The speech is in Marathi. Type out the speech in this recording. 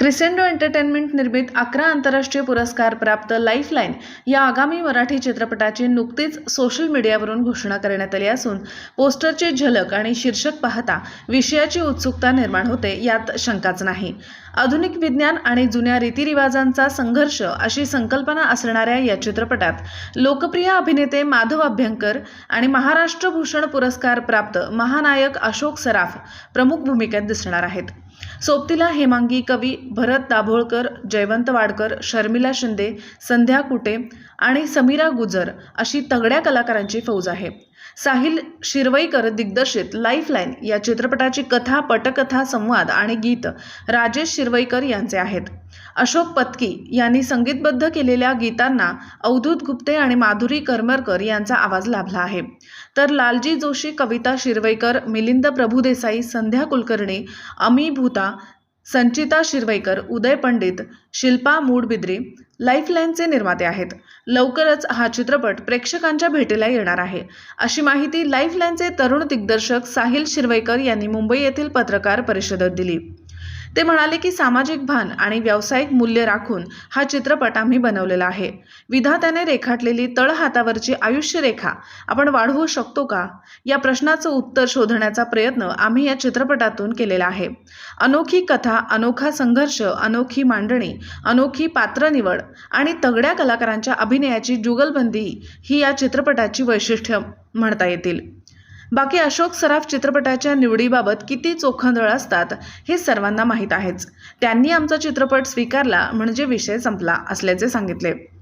क्रिसेंडो एंटरटेनमेंट निर्मित अकरा आंतरराष्ट्रीय पुरस्कार प्राप्त लाईफलाईन या आगामी मराठी चित्रपटाची नुकतीच सोशल मीडियावरून घोषणा करण्यात आली असून पोस्टरची झलक आणि शीर्षक पाहता विषयाची उत्सुकता निर्माण होते यात शंकाच नाही. आधुनिक विज्ञान आणि जुन्या रीतिरिवाजांचा संघर्ष अशी संकल्पना असणाऱ्या या चित्रपटात लोकप्रिय अभिनेते माधव अभ्यंकर आणि महाराष्ट्र भूषण पुरस्कार प्राप्त महानायक अशोक सराफ प्रमुख भूमिकेत दिसणार आहेत. सोबतीला हेमांगी कवी भरत दाभोळकर जयवंत वाडकर शर्मिला शिंदे संध्या कुटे आणि समीरा गुजर अशी तगड्या कलाकारांची फौज आहे. साहिल शिरवईकर दिग्दर्शित लाईफलाईन या चित्रपटाची कथा पटकथा संवाद आणि गीत राजेश शिरवईकर यांचे आहेत. अशोक पत्की यांनी संगीतबद्ध केलेल्या गीतांना अवधूत गुप्ते आणि माधुरी करमरकर यांचा आवाज लाभला आहे. तर लालजी जोशी कविता शिरवईकर मिलिंद प्रभुदेसाई संध्या कुलकर्णी अमी भूता संचिता शिरवईकर उदय पंडित शिल्पा मूडबिद्री लाईफलाईनचे निर्माते आहेत. लवकरच हा चित्रपट प्रेक्षकांच्या भेटीला येणार आहे. अशी माहिती लाईफलाईनचे तरुण दिग्दर्शक साहिल शिरवईकर यांनी मुंबई येथील पत्रकार परिषदेत दिली. ते म्हणाले की सामाजिक भान आणि व्यावसायिक मूल्य राखून हा चित्रपट आम्ही बनवलेला आहे. विधात्याने रेखाटलेली तळहातावरची आयुष्यरेखा आपण वाढवू शकतो का? या प्रश्नाचं उत्तर शोधण्याचा प्रयत्न आम्ही या चित्रपटातून केलेला आहे. अनोखी कथा अनोखा संघर्ष अनोखी मांडणी अनोखी पात्र निवड आणि तगड्या कलाकारांच्या अभिनयाची जुगलबंदी ही या चित्रपटाची वैशिष्ट्य म्हणता येतील. बाकी अशोक सराफ चित्रपटाच्या निवडीबाबत किती चोखंदळ असतात हे सर्वांना माहीत आहेच. त्यांनी आमचा चित्रपट स्वीकारला म्हणजे विषय संपला असल्याचे सांगितले.